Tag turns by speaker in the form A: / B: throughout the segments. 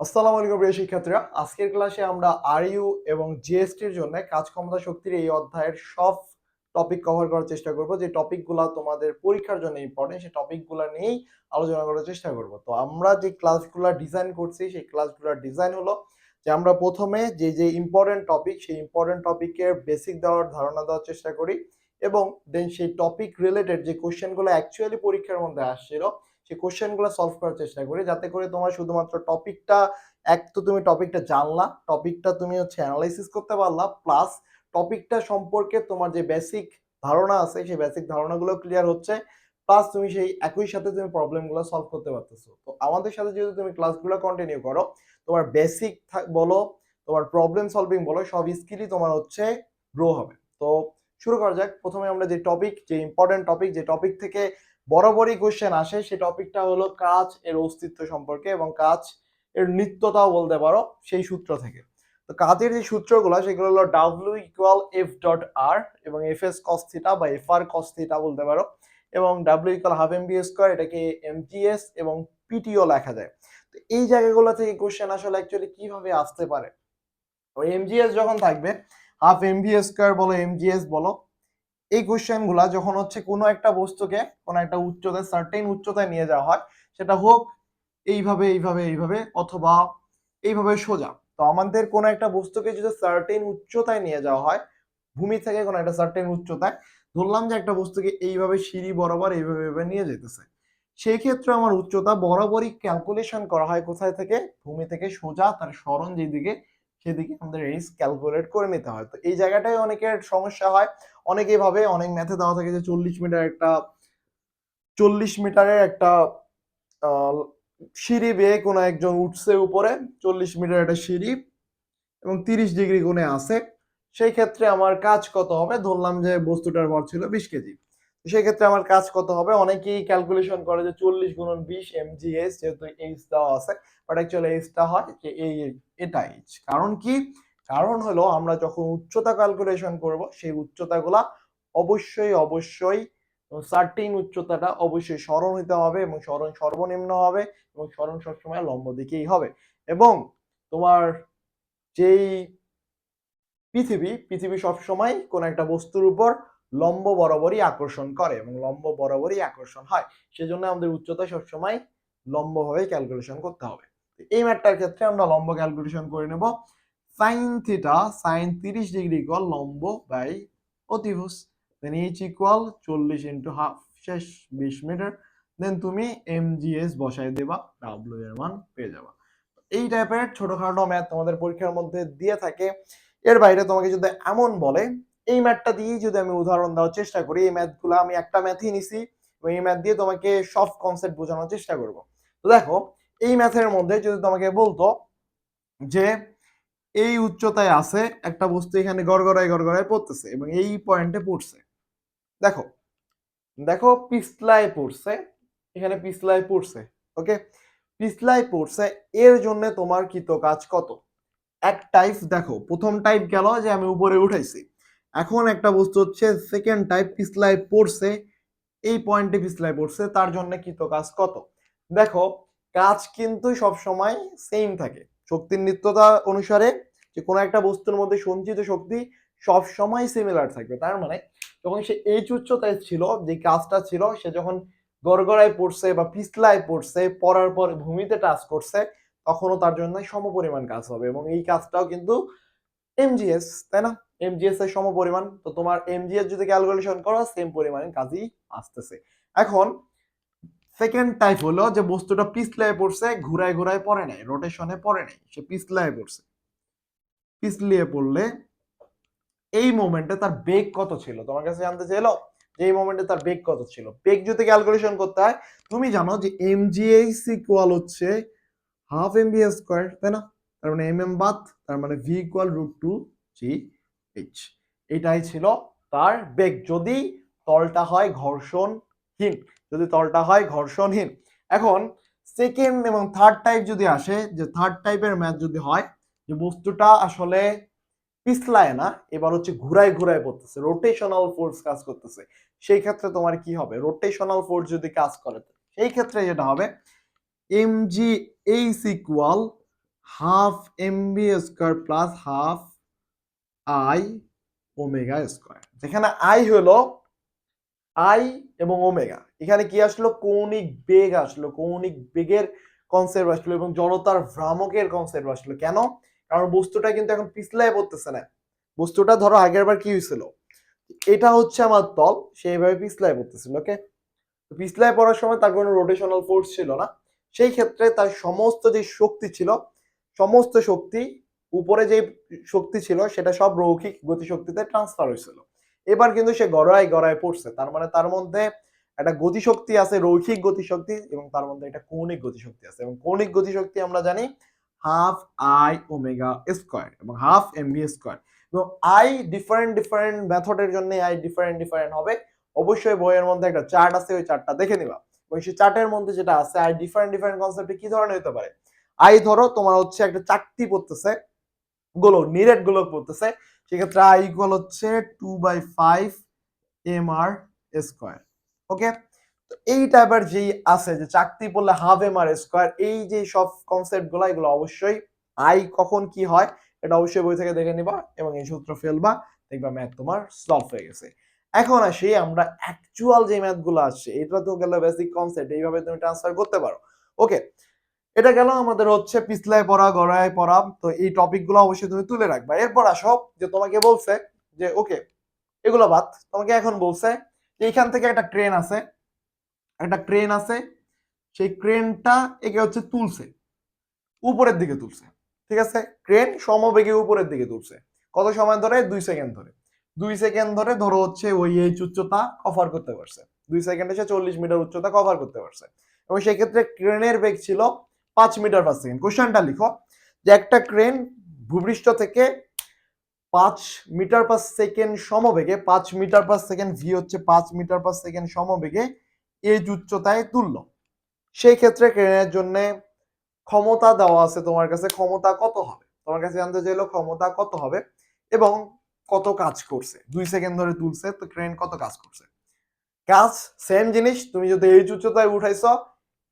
A: আসসালামু আলাইকুম প্রিয় শিক্ষার্থীরা। আজকের ক্লাসে আমরা আরইউ এবং জিএসটির জন্য কাজ ক্ষমতা শক্তির এই অধ্যায়ের সব টপিক কভার করার চেষ্টা করব। যে টপিকগুলো তোমাদের পরীক্ষার জন্য ইম্পর্টেন্ট সেই টপিকগুলো নিয়েই আলোচনা করার চেষ্টা করব। তো আমরা যে ক্লাসগুলো ডিজাইন করছি, সেই ক্লাসগুলোর ডিজাইন হলো যে আমরা প্রথমে যে যে ইম্পর্টেন্ট টপিক সেই ইম্পর্টেন্ট টপিকের বেসিক দেওয়ার ধারণা দেওয়ার চেষ্টা করি এবং দেন সেই টপিক রিলেটেড যে কোশ্চেনগুলো অ্যাকচুয়ালি পরীক্ষার মধ্যে আসছিল সেই কোশ্চেনগুলো সলভ করার চেষ্টা করি, যাতে করে তোমার শুধুমাত্র টপিকটা এক তো তুমি টপিকটা জানলা টপিকটা তুমি হচ্ছে অ্যানালাইসিস করতে পারলা প্লাস টপিকটা সম্পর্কে তোমার যে বেসিক ধারণা আছে, সেই বেসিক ধারণাগুলো ক্লিয়ার হচ্ছে প্লাস তুমি সেই একই সাথে তুমি প্রবলেমগুলো সলভ করতে পারতেছো। তো আমাদের সাথে যদি তুমি ক্লাসগুলো কন্টিনিউ করো, তোমার বেসিক বলো, তোমার প্রবলেম সলভিং বলো, সব স্কিলই তোমার হচ্ছে গ্রো হবে। তো শুরু করা যাক। প্রথমে আমরা যে টপিক যে ইম্পর্টেন্ট টপিক যে টপিক থেকে বরাবরই কোশ্চেন আসে সেই টপিকটা হলো কাজ এর অস্তিত্ব সম্পর্কে এবং কাজ এর নিত্যতাও বলতে পারো সেই সূত্র থেকে। তো কাজের যে সূত্রগুলো, সেগুলো হলো W equal F dot R এবং এফ এস কস্থিটা বা এফ আর কস্থিটা বলতে পারো এবং W equal half M V square এটাকে এম টি এস এবং পিটিও লেখা যায়। তো এই জায়গাগুলো থেকে কোশ্চেন আসলে অ্যাকচুয়ালি কীভাবে আসতে পারে? ওই এমজিএস যখন থাকবে হাফ এম বি স্কোয়ার বলো এমজিএস বলো এই কোশ্চেনগুলা যখন হচ্ছে কোনো একটা বস্তুকে, কোনো একটা উচ্চতায় সার্টেন উচ্চতায় নিয়ে যাওয়া হয়, সেটা হোক এইভাবে এইভাবে এইভাবে অথবা এইভাবে সোজা। তো আমাদের কোনো একটা বস্তুকে যদি সার্টেন উচ্চতায় নিয়ে যাওয়া হয়, ভূমি থেকে কোনো একটা সার্টেন উচ্চতায়, ধরলাম যে একটা বস্তুকে এইভাবে সিঁড়ি বরাবর, এইভাবে এইভাবে নিয়ে যেতেছে। সেই ক্ষেত্রে আমার উচ্চতা বরাবরই ক্যালকুলেশন করা হয় কোথায় থেকে? ভূমি থেকে সোজা, তার স্মরণ যেদিকে সেদিকে আমাদের রিস্ক ক্যালকুলেট করে নিতে হয়। তো এই জায়গাটায় অনেকের সমস্যা হয়। অনেকেই ভাবে, অনেক ম্যাথে দেওয়া থাকে যে চল্লিশ মিটার একটা, চল্লিশ মিটারের একটা সিঁড়ি বেয়ে কোনো একজন উঠছে উপরে, চল্লিশ মিটার একটা সিঁড়ি এবং তিরিশ ডিগ্রি কোণে আছে। সেই ক্ষেত্রে আমার কাজ কত হবে? ধরলাম যে বস্তুটার ভর ছিল বিশ কেজি। সেই ক্ষেত্রে আমার কাজ কত হবে? অনেকেই ক্যালকুলেশন করে যে চল্লিশ গুণন বিশ এমজিএস যেহেতু এইচ দেওয়া আছে বাট অ্যাকচুয়ালি এইচটা হয় যে এই এটা এইচ কারণ কি? কারণ হলো আমরা যখন উচ্চতা ক্যালকুলেশন করব, সেই উচ্চতাগুলা অবশ্যই অবশ্যই সার্টিন উচ্চতাটা অবশ্যই স্মরণ হতে হবে এবং স্মরণ সর্বনিম্ন হবে এবং স্মরণ সবসময় লম্ব দিকেই হবে। এবং তোমার যেই পৃথিবী পৃথিবী সবসময় কোন একটা বস্তুর উপর লম্ব বরাবরই আকর্ষণ করে এবং লম্ব বরাবরই আকর্ষণ হয়। সেজন্য আমাদের উচ্চতা সবসময় লম্বভাবে ক্যালকুলেশন করতে হবে। এই ম্যাটটার ক্ষেত্রে আমরা লম্ব ক্যালকুলেশন করে নেব। সাইন থিটা সাইন তিরিশ ডিগ্রি ইকুয়াল লম্ব বাই অতিভুজ। দেন এইচ ইকুয়াল চল্লিশ ইন্টু হাফ শেষ বিশ মিটার দেন তুমি এমজিএস বসাই দেবা ডাব্লিউ এর মান পেয়ে যাবা। এই টাইপের ছোটখাটো ম্যাথ তোমাদের পরীক্ষার মধ্যে দিয়ে থাকে। এর বাইরে তোমাকে যদি এমন বলে এই ম্যাথটা দিয়েই যদি আমি উদাহরণ দেওয়ার চেষ্টা করি, এই ম্যাথগুলো আমি একটা ম্যাথই নিছি, এবং এই ম্যাথ দিয়ে তোমাকে সব কনসেপ্ট বোঝানোর চেষ্টা করব। তো দেখো, এই ম্যাথের মধ্যে যদি তোমাকে বলতো যে এই উচ্চতায় আছে একটা বস্তু এখানে গড়গড়ায় গড়গড়ায় পড়তেছে, এবং এই পয়েন্টে পড়ছে। দেখো দেখো পিছলায় পড়ছে, এখানে পিছলায় পড়ছে ওকে পিছলায় পড়ছে, এর জন্য তোমার কৃত কাজ কত? এক টাইপ দেখো, প্রথম টাইপ গেল যে আমি উপরে উঠাইছি। এখন একটা বস্তু হচ্ছে সেকেন্ড টাইপ পিছলায় পড়ছে, এই পয়েন্টে পিছলায় পড়ছে, তার জন্য কৃত কাজ কত? দেখো, কাজ কিন্তু সব সময় সেম থাকে। শক্তির নিত্যতা অনুসারে যে কোনো একটা বস্তুর মধ্যে সঞ্চিত শক্তি সব সময় সিমিলার থাকবে। তার মানে যখন সে এইচ উচ্চতায় ছিল, যে কাজটা ছিল, সে যখন গড়গড়ায় পড়ছে বা পিছলায় পড়ছে, পড়ার পর ভূমিতে টাচ করছে, তখনও তার জন্য সমপরিমাণ কাজ হবে এবং এই কাজটাও কিন্তু এমজিএস তাই না? এমজিএস এর সমপরিমাণ, তো তোমার এমজিএস যদি ক্যালকুলেশন করো সেম পরিমাণে কাজই আসতেছে। এখন সেকেন্ড টাইপ হলো যে বস্তুটা পিছলায় পড়ছে, ঘুরায় ঘুরায় পড়ে নাই রোটেশনে পড়ে নাই, সে পিছলায় পড়ছে। পিছলিয়ে পড়লে এই মোমেন্টে তার বেগ কত ছিল? তোমার কাছে জানতে চাইলো? যে এই মোমেন্টে তার বেগ কত ছিল? বেগ যদি ক্যালকুলেশন করতে হয়, তুমি জানো যে এম জিএস ইকুয়াল হচ্ছে হাফ এম বি স্কোয়ার তাই না? তার মানে এম এম বাদ তার মানে V equal root two G H এটাই ছিল তার বেগ। যদি তলটা হয় ঘর্ষণহীন যদি তলটা হয় ঘর্ষণহীন এখন সেকেন্ড এবং থার্ড টাইপ যদি আসে, যে থার্ড টাইপের ম্যাথ যদি হয়, যে বস্তুটা আসলে পিছলায় না, এবার হচ্ছে ঘুরায় ঘুরায় পড়তেছে রোটেশনাল ফোর্স কাজ করতেছে। সেই ক্ষেত্রে তোমার কি হবে? রোটেশনাল ফোর্স যদি কাজ করে, সেই ক্ষেত্রে যেটা হবে M G H equal half M V square plus half I omega square. যেখানে আই হলো আই এবং ওমেগা। এখানে কি আসলো? কৌণিক বেগ আসলো। কৌণিক বেগের কনসেপ্ট আসলো এবং জড়তার ভ্রামকের কনসেপ্ট আসলো। কেন? কারণ বস্তুটা কিন্তু এখন পিছলায় পড়তেছে না। বস্তুটা ধরো আগের বার কি হয়েছিল? এটা হচ্ছে আমার তল সেইভাবে পিছলায় পড়তেছিল ওকে পিছলায় পড়ার সময় তার কোনো রোটেশনাল ফোর্স ছিল না। সেই ক্ষেত্রে তার সমস্ত যে শক্তি ছিল সমস্ত শক্তি উপরে যে শক্তি ছিল, সেটা সব রৌখিক গতিশক্তিতে ট্রান্সফার হয়েছিল। এবার কিন্তু সে গড়ায় গড়ায় পড়ছে। তার মানে তার মধ্যে একটা গতিশক্তি আছে, রৈখিক গতিশক্তি, এবং তার মধ্যে একটা কৌণিক গতিশক্তি আছে। এবং কৌণিক গতিশক্তি আমরা জানি হাফ আই ওমেগা স্কোয়ার এবং হাফ এম বি স্কোয়ার এবং আই ডিফারেন্ট ডিফারেন্ট মেথডের জন্য আই ডিফারেন্ট ডিফারেন্ট হবে। অবশ্যই বইয়ের মধ্যে একটা চার্ট আছে, ওই চার্টটা দেখে নিবা। এবং সেই চার্টের মধ্যে যেটা আছে আই ডিফারেন্ট ডিফারেন্ট কনসেপ্টে কি ধরনের হতে পারে? আই ধরো তোমার হচ্ছে একটা চাকতি পড়তেছে, গোলক, নিরেট গোলক পড়তেছে, সেক্ষেত্রে আই ইকুয়াল হচ্ছে two by five M R square okay তো এই টাইপের যেই আছে, যে চাকতি পড়লে হাফ এম আর স্কোয়ার এই যে সব কনসেপ্টগুলো, এগুলো অবশ্যই আই কখন কি হয়, এটা অবশ্যই বই থেকে দেখে নিবা এবং এই সূত্র ফেলবা, দেখবা ম্যাথ তোমার সলভ হয়ে গেছে। এখন আসি আমরা অ্যাকচুয়াল যে ম্যাথগুলো আসছে এটা তো গেল বেসিক কনসেপ্ট এইভাবে তুমি ট্রান্সফার করতে পারো ওকে এটা গেল আমাদের হচ্ছে পিছলায় পড়া, গড়ায় পড়া। তো এই টপিকগুলো অবশ্যই তুমি তুলে রাখবা। এরপর আসো, যে তোমাকে বলছে যে, ওকে, এগুলো বাদ। তোমাকে এখন বলছে যে, এখান থেকে একটা ট্রেন আছে। একটা ট্রেন আছে। সেই ট্রেনটা একে হচ্ছে তুলছে। উপরের দিকে তুলছে। ঠিক আছে? ট্রেন সমবেগে উপরের দিকে তুলছে। কত সময় ধরে? দুই সেকেন্ড ধরে। দুই সেকেন্ড ধরে ধরো হচ্ছে ওই এই উচ্চতা কভার করতে পারছে। দুই সেকেন্ডে সে চল্লিশ মিটার উচ্চতা কভার করতে পারছে। এবং সেক্ষেত্রে ট্রেনের বেগ ছিল পাঁচ মিটার পার সেকেন্ড। কোশ্চেনটা লিখো। যে একটা ক্রেন ভূপৃষ্ঠ থেকে পাঁচ মিটার পার সেকেন্ড সমবেগে, পাঁচ মিটার পার সেকেন্ড ভি হচ্ছে পাঁচ মিটার পার সেকেন্ড সমবেগে এই উচ্চতায় তুলল সেই ক্ষেত্রে ক্রেনের জন্য ক্ষমতা দেওয়া আছে তোমার কাছে, ক্ষমতা কত হবে? তোমার কাছে জানতে চাইলো ক্ষমতা কত হবে এবং কত কাজ করছে। দুই সেকেন্ড ধরে তুলছে, তো ক্রেন কত কাজ করছে? কাজ সেম জিনিস, তুমি যদি এই উচ্চতায় উঠাইছ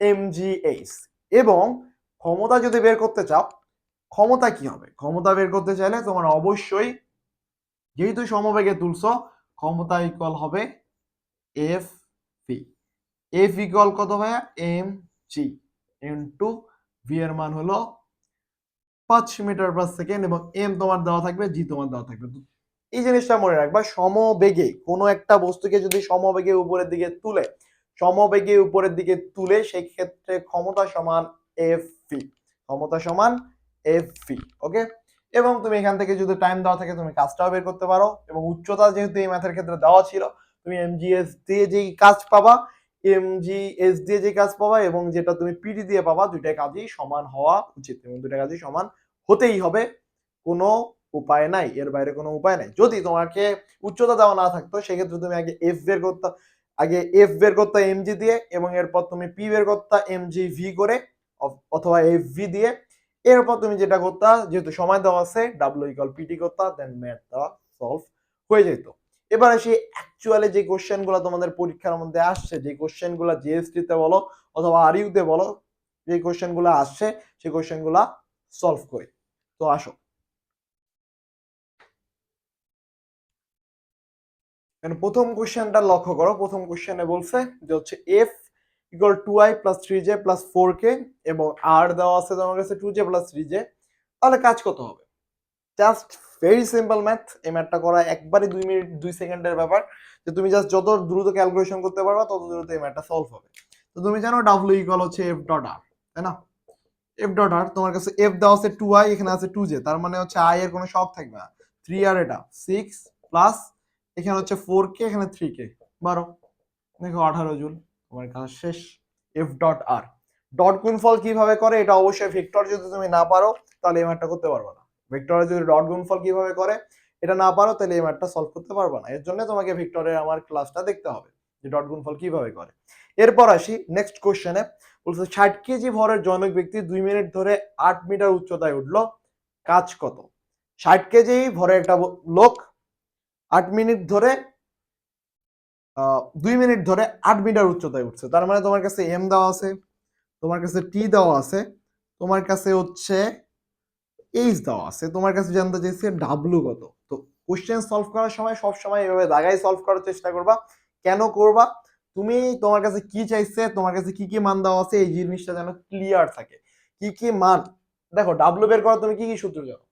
A: এম জি এইচ এবং ক্ষমতা যদি বের করতে চাও, ক্ষমতা কি হবে? ক্ষমতা বের করতে চাইলে তোমার অবশ্যই যেহেতু সমবেগে তুলছো, ক্ষমতা ইকুয়াল হবে এফ ভি এফ ইকুয়াল কত ভাইয়া? এম জি ইন্টু ভি এর মান হলো পাঁচ মিটার পার সেকেন্ড এবং এম তোমার দেওয়া থাকবে জি তোমার দেওয়া থাকবে। এই জিনিসটা মনে রাখবা, সমবেগে কোনো একটা বস্তুকে যদি সমবেগে উপরের দিকে তুলে সমবেগে উপরের দিকে তুলে সেই ক্ষেত্রে ক্ষমতা সমান এফ ভি ক্ষমতা সমান এফ ভি ওকে এবং তুমি এখান থেকে যদি টাইম দেওয়া থাকে, তুমি কাজটাও বের করতে পারো। এবং উচ্চতা যেহেতু এই ম্যাথের ক্ষেত্রে দেওয়া ছিল, তুমি এমজিএস দিয়ে যেই কাজ পাবা এমজিএস দিয়ে যে কাজ পাবা এবং যেটা তুমি পিডি দিয়ে পাবা, দুইটা কাজই সমান হওয়া উচিত এবং দুইটা কাজই সমান হতেই হবে। কোনো উপায় নাই, এর বাইরে কোনো উপায় নাই। যদি তোমাকে উচ্চতা দেওয়া না থাকতো, সেক্ষেত্রে তুমি আগে এফ বের করতে আগে এফ বের করতে এমজি দিয়ে এবং এরপর তুমি পি বের করতে এমজি ভি করে অথবা এফ ভি দিয়ে। এরপর তুমি যেটা করতা যেহেতু সময় দেওয়া আছে ডাব্লিউ ইকুয়াল পিটি করতা দেন ম্যাথটা সলভ হয়ে যেত। এবার আসি অ্যাকচুয়ালি যে কোশ্চেনগুলো তোমাদের পরীক্ষার মধ্যে আসছে, যে কোশ্চেনগুলো জিএসটি তে বলো অথবা আর তে বলো, যে কোশ্চেনগুলো আসছে সেই কোশ্চেনগুলা সলভ করি। তো আসো। প্রথম কোশ্চেনটা লক্ষ্য করো, প্রথম কোশ্চেনে বলছে যে হচ্ছে F equal two I plus three J plus four K এবং আর দেওয়া আছে তোমার কাছে two J plus three J তাহলে কাজ কত হবে? জাস্ট ভেরি সিম্পল ম্যাথ এই ম্যাথটা করা একবারে দুই মিনিট, দুই সেকেন্ডের ব্যাপার, যে তুমি জাস্ট যত দ্রুত ক্যালকুলেশন করতে পারবা, তত দ্রুত এই ম্যাথটা সলভ হবে। তো তুমি জানো ডাব্লিউ ইকুয়াল হচ্ছে এফ ডট আর তাই না? এফ ডট আর তোমার কাছে এফ দেওয়া আছে টু আই এখানে আছে টু জে তার মানে হচ্ছে আই এর কোনো শখ থাকবে না। থ্রি আর এটা সিক্স প্লাস এখানে হচ্ছে ফোর কে এখানে থ্রি কে বারো। দেখো আঠারো জুল। তোমার কাজ শেষ। এফ ডট আর ডট গুণফল কীভাবে করে, এটা অবশ্যই ভেক্টর যদি তুমি না পারো, তাহলে এই ম্যাথটা করতে পারবে না। ভেক্টরে যদি ডট গুণফল কীভাবে করে, এটা না পারো, তাহলে এই ম্যাথটা সলভ করতে পারবে না। এর জন্য তোমাকে ভেক্টরের আমার ক্লাসটা দেখতে হবে, যে ডট গুণফল কীভাবে করে। এরপর আসি নেক্সট কোশ্চেনে বলছে, ষাট কেজি ভরের জনক ব্যক্তি দুই মিনিট ধরে আট মিটার উচ্চতায় উঠল, কাজ কত? ষাট কেজি ভরে একটা লোক আট মিনিট ধরে দুই মিনিট ধরে আট মিটার উচ্চতায় উঠছে। তার মানে তোমার কাছে এম দেওয়া আছে, তোমার কাছে টি দেওয়া আছে, তোমার কাছে হচ্ছে এইচ দেওয়া আছে। তোমার কাছে জানতে চাইছে ডাব্লু কত। তো কোশ্চেন সলভ করার সময় সব সময় এভাবে দাগাই সলভ করার চেষ্টা করবা। কেন করবা? তুমি তোমার কাছে কি চাইছে, তোমার কাছে কি কি মান দেওয়া আছে, এই জিনিসটা যেন ক্লিয়ার থাকে। কি কি মান? দেখো ডাব্লু বের করা তুমি কি কি সূত্র জানো?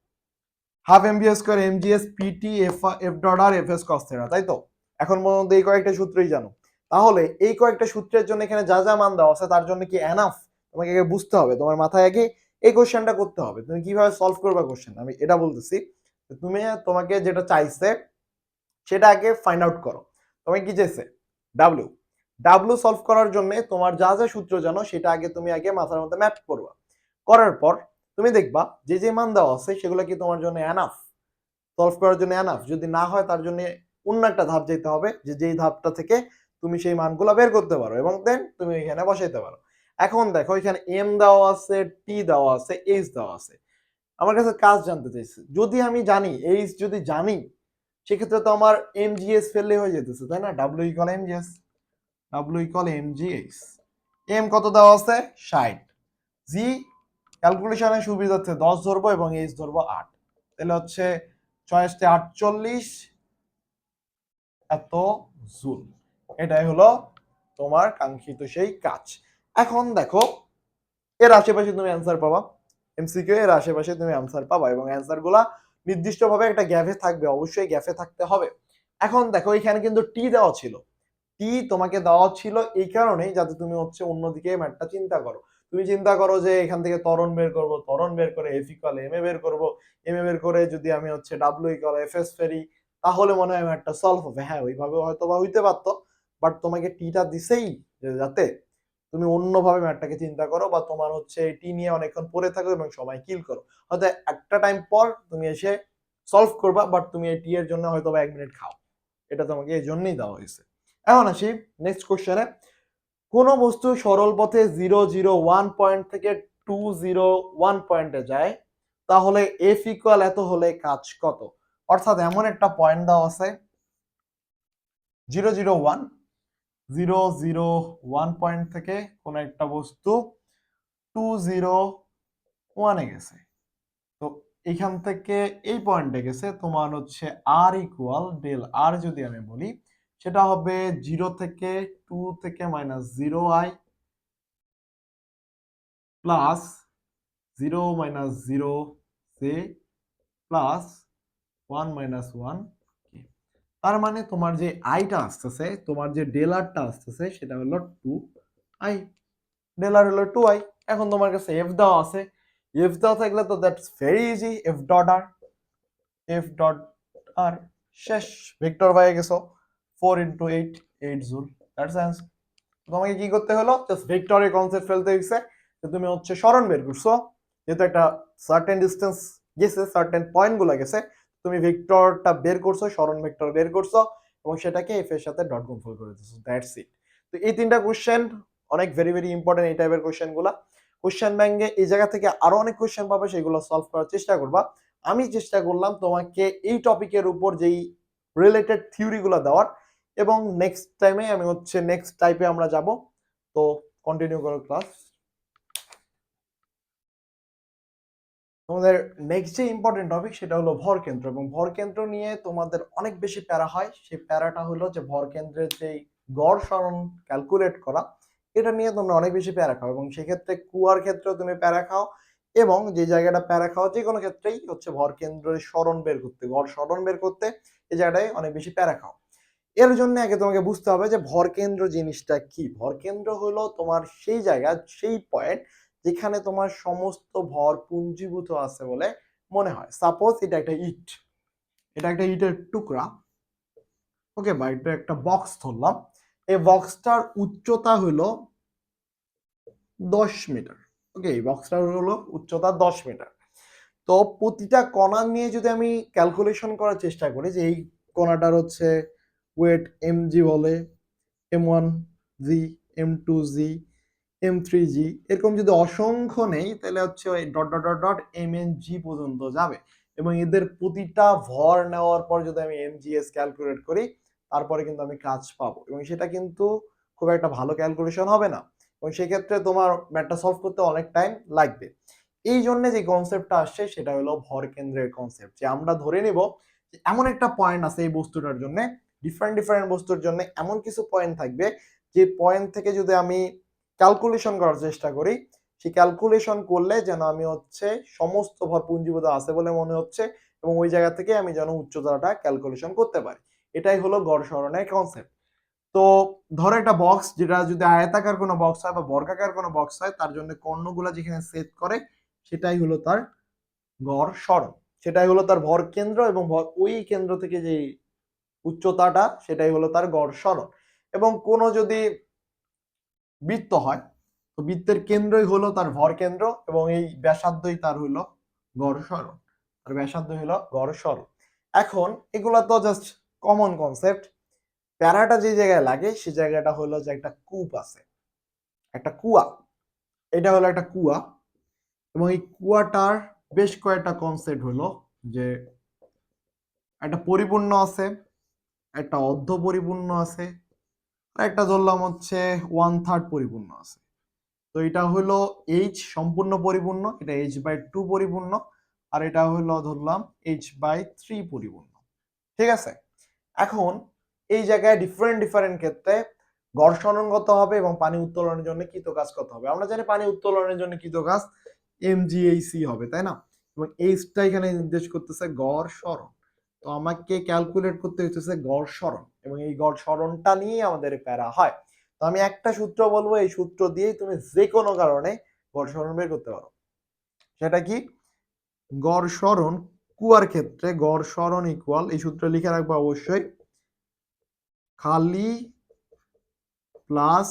A: Half MV square MGS, PT, F F dot R, F S কস্তেরা তাই তো? এখন পর্যন্ত এই কয়েকটা সূত্রই জানো। তাহলে এই কয়েকটা সূত্রের জন্য এখানে যা যা মান দেওয়া আছে তার জন্য কি এনাফ তোমাকে আগে বুঝতে হবে। তোমার মাথায় আগে এই কোশ্চেনটা করতে হবে। তুমি কীভাবে সলভ করবে কোশ্চেন আমি এটা বলতেছি। তুমি তোমাকে যেটা চাইছে, সেটা আগে ফাইন্ড আউট করো। তুমি কি চাইছে? ডাব্লিউ ডাব্লিউ সলভ করার জন্য তোমার যা যা সূত্র জানো, সেটা আগে তুমি আগে মাথার মধ্যে ম্যাপ করবা। করার পর তুমি দেখবা, যে যে মান দেওয়া আছে, সেগুলো কি তোমার জন্য এনাফ সলভ করার জন্য এনাফ যদি না হয়, তার জন্য অন্য একটা ধাপ যেতে হবে, যে যেই ধাপটা থেকে তুমি সেই মানগুলো বের করতে পারো এবং দেন তুমি এখানে বসাইতে পারো। এখন দেখো, এখানে এম দেওয়া আছে টি দেওয়া আছে এইচ দেওয়া আছে। আমার কাছে কাজ জানতে চাইছে। যদি আমি জানি এইচ যদি জানি, সেক্ষেত্রে তো আমার এম জিএস ফেললে হয়ে যেতেছে, তাই না? W equal M GS W equal M GS M কত দেওয়া আছে? ষাট। জি ক্যালকুলেশনের সুবিধার্থে দশ ধরবো এবং এইচ ধরবো আট। তাহলে হচ্ছে ছয় আটচল্লিশ। এত জুল। এটাই হলো তোমার কাঙ্ক্ষিত সেই কাজ। এখন দেখো, এর আশেপাশে তুমি অ্যান্সার পাবা। এমসিকিউ এর আশেপাশে তুমি অ্যান্সার পাবা এবং অ্যান্সারগুলা নির্দিষ্টভাবে একটা গ্যাপে থাকবে, অবশ্যই গ্যাপে থাকতে হবে। এখন দেখো, এখানে কিন্তু টি দেওয়া ছিল। টি তোমাকে দেওয়া ছিল এই কারণেই যাতে তুমি হচ্ছে অন্যদিকে ম্যাটটা চিন্তা করো। তুমি চিন্তা করো যে এখান থেকে তরণ বের করব তরণ বের করে এফ ইকাল এম এ বের করব। এম এ বের করে যদি আমি হচ্ছে ডাব্লিউ ইকাল এফ এস ফেরি, তাহলে মনে হয় ম্যাটটা সলভ হবে। হ্যাঁ ওইভাবে হয়তো বা হইতে পারতো বাট তোমাকে টিটা দিছেই যাতে তুমি অন্যভাবে ম্যাটটাকে চিন্তা করো বা তোমার হচ্ছে টি নিয়ে অনেকক্ষণ পড়ে থাকো এবং সময় কিল করো। হয়তো একটা টাইম পর তুমি এসে সলভ করবা বাট তুমি এই টি এর জন্য হয়তো বা এক মিনিট খাও। এটা তোমাকে এই জন্যই দেওয়া হয়েছে। এখন আসি নেক্সট কোশ্চেনে কোন বস্তু সরল পথে জিরো জিরো ওয়ান পয়েন্ট থেকে টু জিরো ওয়ান পয়েন্টে যায়, তাহলে এফ ইকুয়াল এত হলে কাজ কত? অর্থাৎ এমন একটা পয়েন্ট দেওয়া আছে, zero zero one, zero zero one point থেকে কোন একটা বস্তু টু জিরো ওয়ানে গেছে। তো এখান থেকে এই পয়েন্টে গেছে, তোমার হচ্ছে আর ইকুয়াল ডেল আর যদি আমি বলি সেটা হবে জিরো থেকে টু থেকে minus zero I plus zero minus zero say plus one minus one তার মানে তোমার যে আইটা আসতেছে, তোমার যে ডেলারটা আসতেছে, সেটা হলো টু আই। ডেলার হলো টু আই। এখন তোমার কাছে এফ দেওয়া আছে। এফ দেওয়া থাকলে তো that's very easy F dot R. F dot R, শেষ। ভেক্টর পাই গেছো। Four into eight eight joule. That's answer তোমাকে কি করতে হলো? জাস্ট ভেক্টরের কনসেপ্ট ফেলতে হয়েছে যে তুমি হচ্ছে স্মরণ বের করছ। যেহেতু একটা সার্টেন ডিস্টেন্স গেছে সার্টেন পয়েন্টগুলো গেছে, তুমি ভেক্টরটা বের করছ, স্মরণ ভেক্টর বের করছ এবং সেটাকে এফ এর সাথে ডট গুণফল করে দিচ্ছো দ্যাটস ইট তো এই তিনটা কোশ্চেন অনেক ভেরি ভেরি ইম্পর্টেন্ট এই টাইপের কোশ্চেনগুলা। কোশ্চেন ব্যাংকে এই জায়গা থেকে আরও অনেক কোশ্চেন পাবে, সেগুলো সলভ করার চেষ্টা করবা। আমি চেষ্টা করলাম তোমাকে এই টপিকের উপর যেই রিলেটেড থিওরিগুলো দেওয়ার এবং নেক্সট টাইমে আমি হচ্ছে নেক্সট টাইপে আমরা যাব। তো কন্টিনিউ করো ক্লাস তোমাদের নেক্সট যে ইম্পর্টেন্ট টপিক সেটা হলো ভর কেন্দ্র এবং ভর কেন্দ্র নিয়ে তোমাদের অনেক বেশি প্যারা হয়। সেই প্যারাটা হলো যে ভর কেন্দ্রের যে গড় সরণ ক্যালকুলেট করা, এটা নিয়ে তোমরা অনেক বেশি প্যারা খাও এবং সেক্ষেত্রে কুয়ার ক্ষেত্রেও তুমি প্যারা খাও এবং যে জায়গাটা প্যারা খাও যে কোনো ক্ষেত্রেই হচ্ছে ভর কেন্দ্রের সরণ বের করতে, গড় সরণ বের করতে এই জায়গাটায় অনেক বেশি প্যারা খাও। এর জন্য আগে তোমাকে বুঝতে হবে যে ভর কেন্দ্র জিনিসটা কি? ভর কেন্দ্র হলো তোমার সেই জায়গা, সেই পয়েন্ট যেখানে তোমার সমস্ত ভর পুঞ্জীভূত আছে বলে মনে হয়। সাপোজ এটা একটা ইট। এটা একটা ইটের টুকরা। ওকে বা এটা একটা বক্স ধরলাম। এই বক্সটার উচ্চতা হলো দশ মিটার। ওকে এই বক্সটার হলো উচ্চতা দশ মিটার। তো প্রতিটা কণা নিয়ে যদি আমি ক্যালকুলেশন করার চেষ্টা করি যে এই কণাটার হচ্ছে ওয়েট এম জি বলে, M one G, M two G, M three G, এরকম যদি অসংখ্য নেই, তাহলে হচ্ছে ওই dot dot dot dot, M N G পর্যন্ত যাবে। এবং এদের প্রতিটা ভর নেওয়ার পর যদি আমি এম জি এস ক্যালকুলেট করি, তারপরে কিন্তু আমি কাজ পাবো। এবং সেটা কিন্তু খুব একটা ভালো ক্যালকুলেশন হবে না। এবং সেক্ষেত্রে তোমার ম্যাটটা সলভ করতে অনেক টাইম লাগবে। এই জন্য যে কনসেপ্টটা আসছে, সেটা হলো ভর কেন্দ্রের কনসেপ্ট যে আমরা ধরে নিব এমন একটা পয়েন্ট আছে এই বস্তুটার জন্য ডিফারেন্ট ডিফারেন্ট বস্তুর জন্য এমন কিছু পয়েন্ট থাকবে যে পয়েন্ট থেকে যদি আমি ক্যালকুলেশন করার চেষ্টা করি, সেই ক্যালকুলেশন করলে যেন আমি হচ্ছে সমস্ত ভর পুঞ্জীভূত আছে বলে মনে হচ্ছে এবং ওই জায়গা থেকে আমি যেন উচ্চতাটা ক্যালকুলেশন করতে পারি। এটাই হলো গড় সরণের কনসেপ্ট তো ধরো একটা বক্স যেটা যদি আয়তাকার কোনো বক্স হয় বা বর্গাকার কোনো বক্স হয়, তার জন্য কর্ণগুলা যেখানে সেট করে, সেটাই হলো তার গড় সরণ। সেটাই হলো তার ভর কেন্দ্র এবং ভর- ওই কেন্দ্র থেকে যে উচ্চতাটা সেটাই হলো তার গড় সরণ। এবং কোনো যদি বৃত্ত হয়, তো বৃত্তের কেন্দ্রই হলো তার ভর কেন্দ্র এবং এই ব্যাসার্ধই তার হলো গড় সরণ। আর ব্যাসার্ধ হলো গড় সরণ। এখন এগুলা তো জাস্ট কমন কনসেপ্ট প্যারাটা যে জায়গায় লাগে, সে জায়গাটা হলো যে একটা কূপ আছে। একটা কুয়া। এটা হলো একটা কুয়া। এবং এই কুয়াটার বেশ কয়েকটা কনসেপ্ট হলো যে একটা পরিপূর্ণ আছে একটা অর্ধ পরিপূর্ণ আছে, আর একটা ধরলাম হচ্ছে ওয়ান থার্ড পরিপূর্ণ আছে। তো এটা হলো এইচ সম্পূর্ণ পরিপূর্ণ, এটা এইচ বাই টু পরিপূর্ণ, আর এটা হলো ধরলাম এইচ বাই থ্রি পরিপূর্ণ। ঠিক আছে? এখন এই জায়গায় ডিফারেন্ট ডিফারেন্ট ক্ষেত্রে ঘর্ষণন হবে এবং পানি উত্তোলনের জন্য কৃত কাজ কত হবে? আমরা জানি পানি উত্তোলনের জন্য কৃত কাজ এম সি হবে, তাই না? এবং এইচটা এখানে নির্দেশ করতেছে গড় সরণ। তো আমাকে ক্যালকুলেট করতে হচ্ছে গড় সরণ এবং এই গড় সরণটা নিয়ে আমাদের প্যারা হয়। তো আমি একটা সূত্র বলব, এই সূত্র দিয়েই তুমি যে কোনো কারণে গড় সরণ বের করতে পারো। সেটা কি? গড় সরণ কুয়ার ক্ষেত্রে গড় সরণ ইকুয়াল এই সূত্র লিখে রাখব অবশ্যই, খালি প্লাস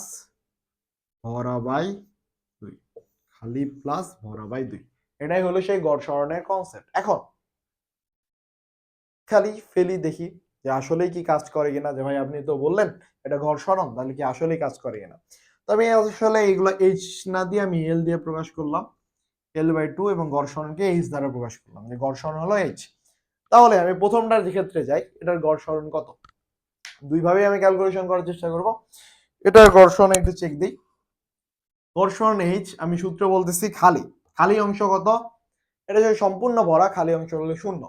A: ভরা বাই দুই। খালি প্লাস ভরা বাই দুই। এটাই হলো সেই গড় সরণের কনসেপ্ট এখন খালি ফেলি দেখি যে আসলেই কি কাজ করে কিনা। যে ভাই আপনি তো বললেন, এটা ঘর সরণ তাহলে কি আসলেই কাজ করে কিনা? তবে আসলে এগুলো এইচ না দিয়ে আমি এল দিয়ে প্রকাশ করলাম। এল বাই টু এবং ঘর্ষণকে এইচ দ্বারা প্রকাশ করলাম। যে ঘর্ষণ হলো এইচ তাহলে আমি প্রথমটার যে ক্ষেত্রে যাই, এটার ঘর্ষণ কত? দুইভাবে আমি ক্যালকুলেশন করার চেষ্টা করব। এটার ঘর্ষণ একটু চেক দিই। ঘর্ষণ এইচ আমি সূত্র বলতেছি খালি। খালি অংশ কত? এটা যদি সম্পূর্ণ ভরা, খালি অংশ হলে শূন্য।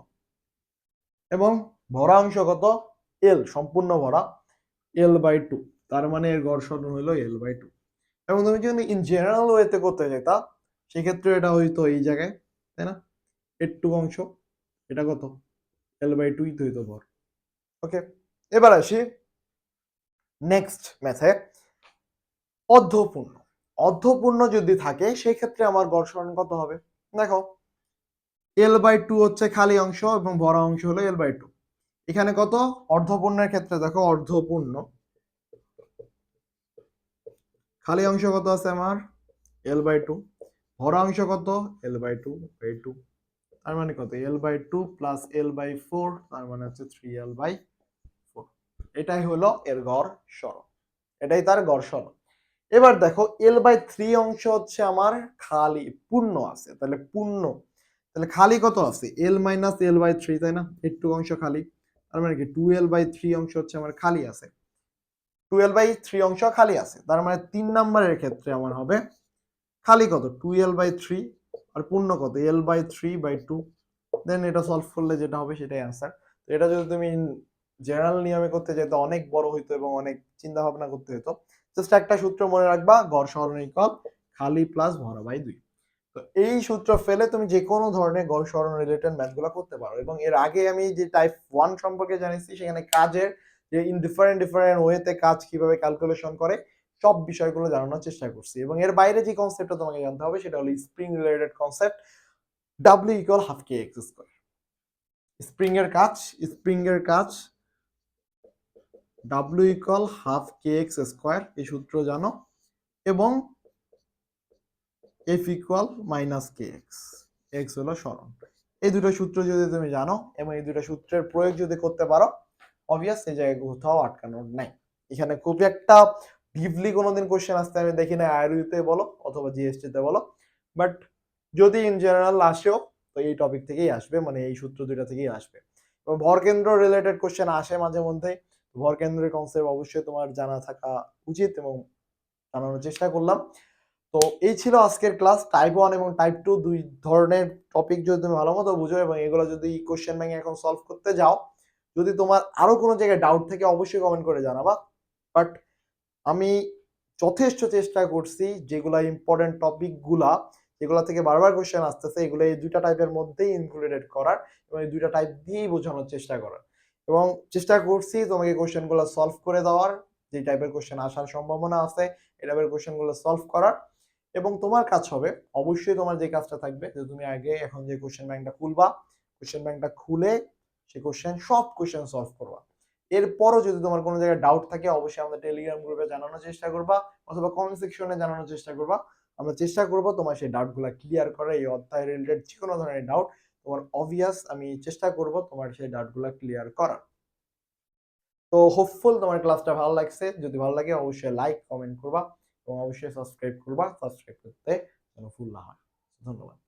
A: এবং ভরা অংশ কত? এল সম্পূর্ণ ভরা। এল বাই টু তার মানে এর ঘর্ষণ হলো এল বাই টু এবং তুমি যদি ইন জেনারেল ওয়েতে করতে যেতা সেক্ষেত্রে এটা হইতো এই জায়গায়, তাই না? এর টু অংশ, এটা কত? এল বাই টুই তো হইতো ভর ওকে এবার আসি নেক্সট ম্যাথে অর্ধপূর্ণ। অর্ধপূর্ণ যদি থাকে সেই ক্ষেত্রে আমার ঘর্ষণ কত হবে? দেখো এল বাই টু হচ্ছে খালি অংশ এবং ভরা অংশ হলো এল বাই টু এখানে কত? অর্ধপূর্ণের ক্ষেত্রে দেখো, অর্ধপূর্ণ। খালি অংশ কত আছে আমার? এল বাই টু ভরা অংশ কত? L by two by two তার মানে কত? L by two plus L by four তার মানে হচ্ছে থ্রি এল বাই ফোর এটাই হলো এর গড় সরণ। এটাই তার গড় সরণ। এবার দেখো এল বাই থ্রি অংশ হচ্ছে আমার খালি, পূর্ণ আছে। তাহলে পূর্ণ তাহলে খালি কত আছে? L minus L by three তাই না? একটু অংশ খালি। তার মানে কি? টুয়েলভ বাই থ্রি অংশ হচ্ছে আমার খালি আছে। টুয়েলভ বাই থ্রি অংশ খালি আছে। তার মানে তিন নম্বরের ক্ষেত্রে আমার হবে খালি কত? টুয়েলভ বাই থ্রি আর পূর্ণ কত? L by three by two then এটা সলভ করলে যেটা হবে সেটাই অ্যান্সার তো এটা যদি তুমি জেনারেল নিয়মে করতে যেত অনেক বড় হইতো এবং অনেক চিন্তা ভাবনা করতে হতো জাস্ট একটা সূত্র মনে রাখবা, গড় সরণ খালি প্লাস ভরা বাই দুই। তো এই সূত্র ফেলে তুমি যে কোনো ধরনের গড় সরণ রিলেটেড ম্যাথগুলো করতে পারো। এবং এর আগে আমি যে টাইপ ওয়ান সম্পর্কে জানিয়েছি, সেখানে কাজের যে ইন ডিফারেন্ট ডিফারেন্ট ওয়েতে কাজ কীভাবে ক্যালকুলেশন করে, সব বিষয়গুলো জানানোর চেষ্টা করছি। এবং এর বাইরে যে কনসেপ্টটা তোমাকে জানতে হবে, সেটা হলো spring related concept W equal half K X square spring এর কাজ স্প্রিং এর কাজ W equal half K X square এই সূত্র জানো। এবং F equal minus K X X হলো সরণ এই দুটো সূত্র যদি তুমি জানো, এবং এই দুটো সূত্রের প্রয়োগ যদি করতে পারো অবভিয়াস এই জায়গায় কোথাও আটকানোর নাই। এখানে খুব একটা ডিপলি কোনোদিন কোশ্চেন আসতে আমি দেখি না আয়ুতে বলো অথবা জিএসটি তে বলো। বাট যদি ইন জেনারেল আসেও, তো এই টপিক থেকেই আসবে মানে এই সূত্র দুইটা থেকেই আসবে। এবং ভরকেন্দ্র রিলেটেড কোশ্চেন আসে মাঝে মধ্যে ভরকেন্দ্রের কনসেপ্ট অবশ্যই তোমার জানা থাকা উচিত এবং জানানোর চেষ্টা করলাম। তো এই ছিল আজকের ক্লাস টাইপ ওয়ান এবং টাইপ টু দুই ধরনের টপিক যদি তুমি ভালো মতো বুঝো এবং এগুলো যদি কোশ্চেন ব্যাংকে এখন সলভ করতে যাও, যদি তোমার আরও কোনো জায়গায় ডাউট থাকে অবশ্যই কমেন্ট করে জানাবা। বাট আমি যথেষ্ট চেষ্টা করছি যেগুলা ইম্পর্টেন্ট টপিকগুলা যেগুলো থেকে বারবার কোয়েশ্চেন আসতেছে, এগুলো এই দুইটা টাইপের মধ্যেই ইনক্লুডেড করার এবং এই দুইটা টাইপ দিয়েই বোঝানোর চেষ্টা করার। এবং চেষ্টা করছি তোমাকে কোশ্চেনগুলো সলভ করে দেওয়ার যে টাইপের কোশ্চেন আসার সম্ভাবনা আছে, এই টাইপের কোশ্চেনগুলো সলভ করার। এবং তোমার কাজ হবে, অবশ্যই তোমার যে কাজটা থাকবে, যে তুমি আগে এখন যে কোশ্চেন ব্যাংকটা খুলবা কোশ্চেন ব্যাংকটা খুলে সেই কোশ্চেন সব কোশ্চেন সলভ করবা। এরপরও যদি তোমার কোনো জায়গায় ডাউট থাকে, অবশ্যই আমাদের টেলিগ্রাম গ্রুপে জানানোর চেষ্টা করবা, অথবা কমেন্ট সেকশনে জানানোর চেষ্টা করবা। আমরা চেষ্টা করব তোমার সেই ডাউটগুলো ক্লিয়ার করা, এই অধ্যায় রিলেটেড যে কোনো ধরনের ডাউট তোমার অবভিয়াস আমি চেষ্টা করব তোমার সেই ডাউটগুলো ক্লিয়ার করার। তো হোপফুল তোমার ক্লাসটা ভালো লাগছে, যদি ভালো লাগে অবশ্যই লাইক কমেন্ট করবা। এবং অবশ্যই সাবস্ক্রাইব করবা সাবস্ক্রাইব করতে যেন ভুল না হয়। ধন্যবাদ।